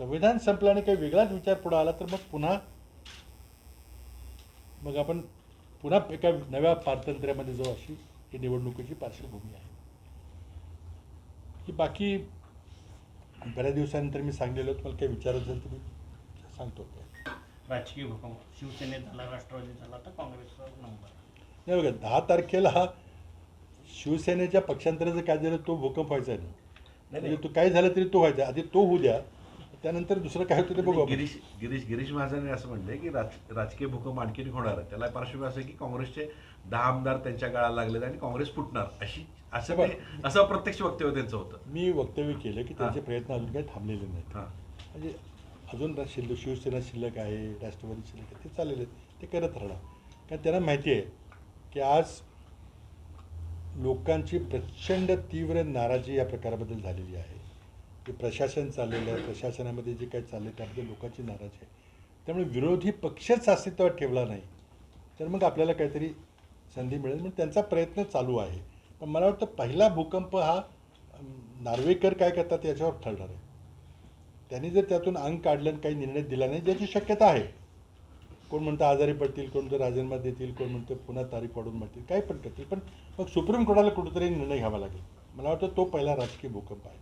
संविधान संपलं आणि काही वेगळाच विचार पुढे आला तर मग पुन्हा मग आपण पुन्हा एका नव्या पारतंत्र्यामध्ये जाऊ अशी ही निवडणुकीची पार्श्वभूमी आहे. ही बाकी बऱ्याच दिवसानंतर मी सांगलेलो तुम्हाला काही विचार असेल तर मी सांगतो. राजकीय भूकंप शिवसेनेत झाला राष्ट्रवादीत झाला तर काँग्रेसचा नंबर. नाही बघा दहा तारखेला शिवसेनेच्या पक्षांतराचं काय झालं तो भूकंप व्हायचा नाही. म्हणजे तो काय झालं तरी तो व्हायचा. आधी तो होऊ द्या. त्यानंतर दुसरं काय होतं ते बघू. गिरीश गिरीश गिरीश महाजन असं म्हणले की राज राजकीय भूकंप आणखीन होणार आहे. त्याला पार्श्वभूमी असं आहे की काँग्रेसचे दहा आमदार त्यांच्या काळाला लागलेले आणि काँग्रेस फुटणार. अशी असं असं अप्रत्यक्ष वक्तव्य त्यांचं होतं. मी वक्तव्य केलं की त्यांचे. प्रयत्न अजून काही थांबलेले नाहीत. हां. म्हणजे अजून शिल्लक शिवसेना शिल्लक आहे राष्ट्रवादी शिल्लक आहे ते चाललेले आहेत. ते करत राहणार. कारण त्यांना माहिती आहे की आज लोकांची प्रचंड तीव्र नाराजी या प्रकाराबद्दल झालेली आहे. जे प्रशासन चाललेलं आहे प्रशासनामध्ये जे काही चाललं आहे त्याबद्दल लोकांची नाराजी आहे. त्यामुळे विरोधी पक्षच अस्तित्वात ठेवला नाही तर मग आपल्याला काहीतरी संधी मिळेल. म्हणून त्यांचा प्रयत्न चालू आहे. पण मला वाटतं पहिला भूकंप हा नार्वेकर काय करतात याच्यावर ठरणार आहे. त्यांनी जर त्यातून अंग काढलं आणि काही निर्णय दिला नाही ज्याची शक्यता आहे. कोण म्हणतं आजारी पडतील कोण म्हणतं राजीनामा देतील कोण म्हणतं पुन्हा तारीख वाढून मारतील काही पण करतील. पण मग सुप्रीम कोर्टाला कुठेतरी निर्णय घ्यावा लागेल. मला वाटतं तो पहिला राजकीय भूकंप आहे.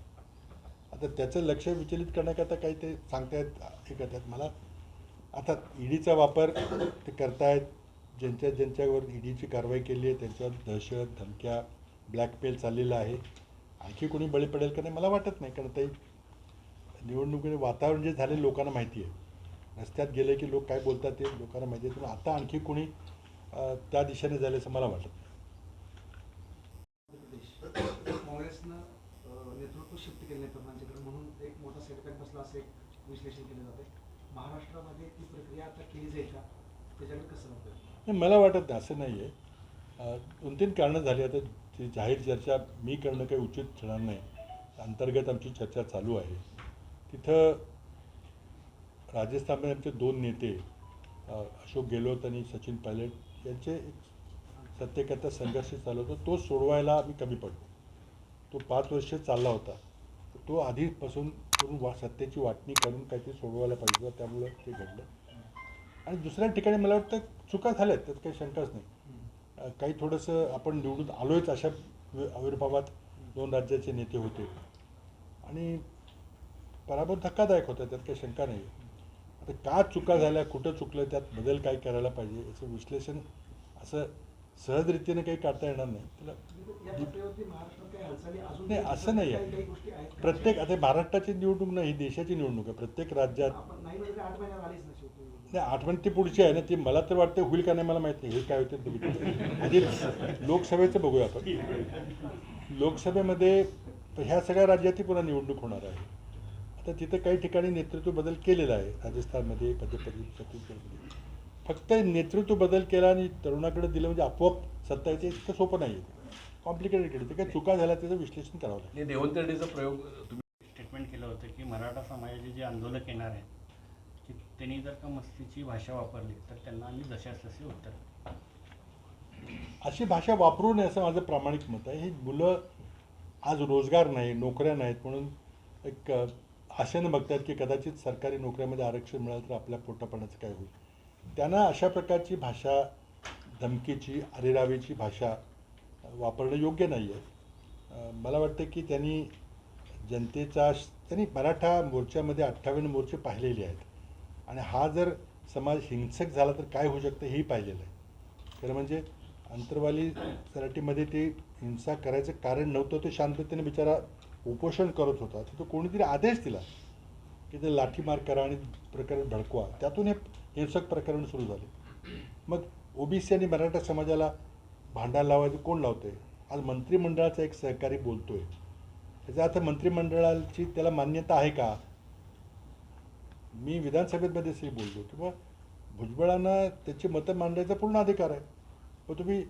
आता त्याचं लक्ष विचलित करण्याकरता काही ते सांगतायत हे करतायत. मला आता ईडीचा वापर ते करतायत ज्यांच्या ज्यांच्यावर ईडीची कारवाई केली आहे त्यांच्यावर दहशत धमक्या ब्लॅकमेल चाललेलं आहे. आणखी कोणी बळी पडेल का नाही मला वाटत नाही कारण ते निवडणुकीने वातावरण जे झाले लोकांना माहिती आहे. रस्त्यात गेले की लोक काय बोलतात ते लोकांना माहिती आहे पण आता आणखी कोणी त्या दिशेने झाले असं मला वाटत नेतृत्व शिफ्ट केलं आहे तरुणांच्याकडे म्हणून एक मोठा सेटबॅक बसला असं एक विश्लेषण केलं जाते महाराष्ट्रामध्ये ती प्रक्रिया आता केली जाईल का? त्याच्याकडे कसं नाही मला वाटत नाही असं नाही आहे दोन तीन कारणं झाली आता ती जाहीर चर्चा मी करणं काही उचित ठरणार नाही. अंतर्गत आमची चर्चा चालू आहे. तिथं राजस्थानमध्ये आमचे दोन नेते अशोक गेहलोत आणि सचिन पायलट यांचे एक सत्तेकरता संघर्ष चालू होतो. तो सोडवायला आम्ही कमी पडतो तो पाच वर्ष चालला होता. तो आधीपासून करून वा सत्तेची वाटणी करून काहीतरी सोडवायला पाहिजे त्यामुळं ते घडलं. आणि दुसऱ्या ठिकाणी मला वाटतं चुका झाल्यात त्यात काही शंकाच नाही. काही थोडंसं आपण निवडून आलोयच अशा आविर्भावात दोन राज्याचे नेते होते. आणि पराभव धक्कादायक होता त्यात काही शंका नाही. आता का चुका झाल्या कुठं चुकलं त्यात बदल काय करायला पाहिजे याचं विश्लेषण असं सहजरित्याने काही काढता येणार नाही. त्याला नाही, असं नाही आहे. प्रत्येक आता महाराष्ट्राची निवडणूक नाही ही देशाची निवडणूक आहे. प्रत्येक राज्यात नाही आठ महिन्यात आलीच ना शेवटी नाही आठवण ती पुढची आहे ना ती मला तर वाटतं होईल का नाही मला माहिती नाही. हे काय होते ते बघू. आधी लोकसभेचं बघूया आपण. लोकसभेमध्ये ह्या सगळ्या राज्यातही पुन्हा निवडणूक होणार आहे. आता तिथं काही ठिकाणी नेतृत्व बदल केलेला आहे. राजस्थानमध्ये मध्य प्रदेश छत्तीसगडमध्ये. फक्त नेतृत्व बदल केला आणि तरुणाकडे दिलं म्हणजे आपोआप सत्ता येते इतकं सोपं नाही आहे कॉम्प्लिकेटेड केलं. ते काही चुका झाल्या त्याचं विश्लेषण करावं लागेल. हे प्रयोग तुम्ही स्टेटमेंट केलं होतं की मराठा समाजाचे जे आंदोलक येणार आहेत की त्यांनी जर का मस्तीची भाषा वापरली तर त्यांना आम्ही जशास तसे उत्तर अशी भाषा वापरू नये असं माझं प्रामाणिक मत आहे. ही मुलं आज रोजगार नाही नोकऱ्या नाहीत म्हणून एक अ, आशेनं बघतात की कदाचित सरकारी नोकऱ्यामध्ये आरक्षण मिळालं तर आपल्या पोटापाण्याचं काय होईल. त्यांना अशा प्रकारची भाषा धमकीची अरेरावीची भाषा वापरणं योग्य नाही आहे मला वाटतं की त्यांनी जनतेचा त्यांनी मराठा मोर्चामध्ये अठ्ठावन्न मोर्चे पाहिलेले आहेत. आणि हा जर समाज हिंसक झाला तर काय होऊ शकतं हेही पाहिलेलं आहे. खरं म्हणजे अंतरवाली सराटीमध्ये ते हिंसा करायचं कारण नव्हतं तो शांततेने बिचारा उपोषण करत होता. तिथं कोणीतरी आदेश दिला की ते लाठीमार करा आणि प्रकरण भडकवा. त्यातून हे हिंसक प्रकरण सुरू झाले. मग ओबीसी आणि मराठा समाजाला भांडायला लावायचं कोण लावतंय? आज मंत्रिमंडळाचा एक सहकारी बोलतोय. त्याचा अर्थ मंत्रिमंडळाची त्याला मान्यता आहे का? मी विधानसभेमध्ये श्री बोलतो किंवा भुजबळांना त्याची मतं मांडायचा पूर्ण अधिकार आहे. पण तुम्ही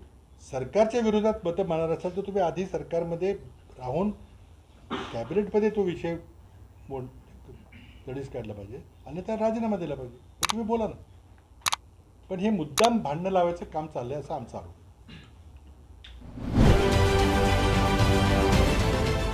सरकारच्या विरोधात मतं मांडणार असाल तर तुम्ही आधी सरकारमध्ये राहून कॅबिनेटमध्ये तो विषय मोड लढीस काढला पाहिजे. आणि त्या राजीनामा दिला पाहिजे. तुम्ही बोला ना. पण हे मुद्दाम भांडणं लावायचं काम चाललंय असं आमचा आरोप.